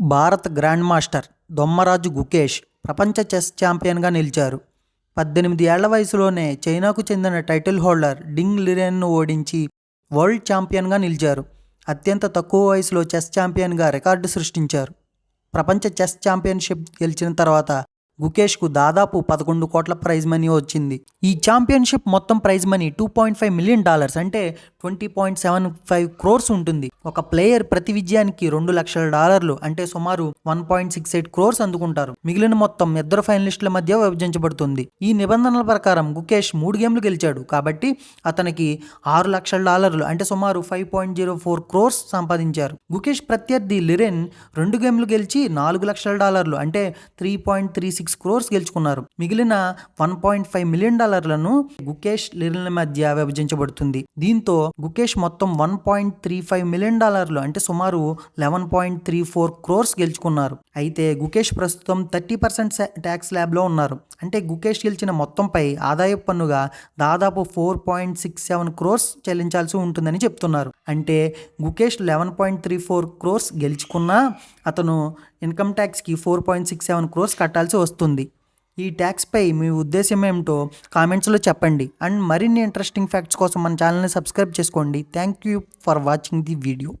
భారత grand master Dommaraju Gukesh ప్రపంచ chess ఛాంపియన్గా నిలిచారు. పద్దెనిమిది ఏళ్ళ వయసులోనే చైనాకు చెందిన టైటిల్ హోల్డర్ డింగ్ లిరెన్ను ఓడించి వరల్డ్ ఛాంపియన్గా నిలిచారు. అత్యంత తక్కువ వయసులో చెస్ ఛాంపియన్గా రికార్డు సృష్టించారు. ప్రపంచ చెస్ ఛాంపియన్షిప్ గెలిచిన తర్వాత గుకేష్కు దాదాపు పదకొండు కోట్ల ప్రైజ్ మనీ వచ్చింది. ఈ ఛాంపియన్షిప్ మొత్తం prize money two point five million dollars అంటే twenty point seven five crores ఉంటుంది. ఒక ప్లేయర్ ప్రతి విజయానికి రెండు లక్షల డాలర్లు అంటే సుమారు one point six eight crores అందుకుంటారు. మిగిలిన మొత్తం ఇద్దరు ఫైనలిస్టుల మధ్య విభజించబడుతుంది. ఈ నిబంధనల ప్రకారం గుకేష్ మూడు గేమ్లు గెలిచాడు. కాబట్టి అతనికి ఆరు లక్షల డాలర్లు అంటే సుమారు five point zero four crores సంపాదించారు. గుకేష్ ప్రత్యర్థి లిరెన్ రెండు గేమ్లు గెలిచి నాలుగు లక్షల డాలర్లు అంటే three point three six crores గెలుచుకున్నారు. మిగిలిన వన్ పాయింట్ ఫైవ్ మిలియన్ డాలర్లను గుకేష్ లిరెన్ల మధ్య విభజించబడుతుంది. దీంతో గుకేష్ మొత్తం one point three five million డాలర్లు అంటే సుమారు eleven point three four crores గెలుచుకున్నారు. అయితే గుకేష్ ప్రస్తుతం థర్టీ పర్సెంట్ ట్యాక్స్ ల్యాబ్లో ఉన్నారు. అంటే గుకేష్ గెలిచిన మొత్తంపై ఆదాయపు పన్నుగా దాదాపు four point six seven crores చెల్లించాల్సి ఉంటుందని చెప్తున్నారు. అంటే Gukesh eleven point three four crores గెలుచుకున్నా అతను income ట్యాక్స్కి four point six seven crores కట్టాల్సి వస్తుంది. వస్తుంది ఈ ట్యాక్స్పై మీ ఉద్దేశం ఏమిటో కామెంట్స్లో చెప్పండి. అండ్ మరిన్ని ఇంట్రెస్టింగ్ ఫ్యాక్ట్స్ కోసం మన ఛానల్ని సబ్స్క్రైబ్ చేసుకోండి. Thank you for watching the video.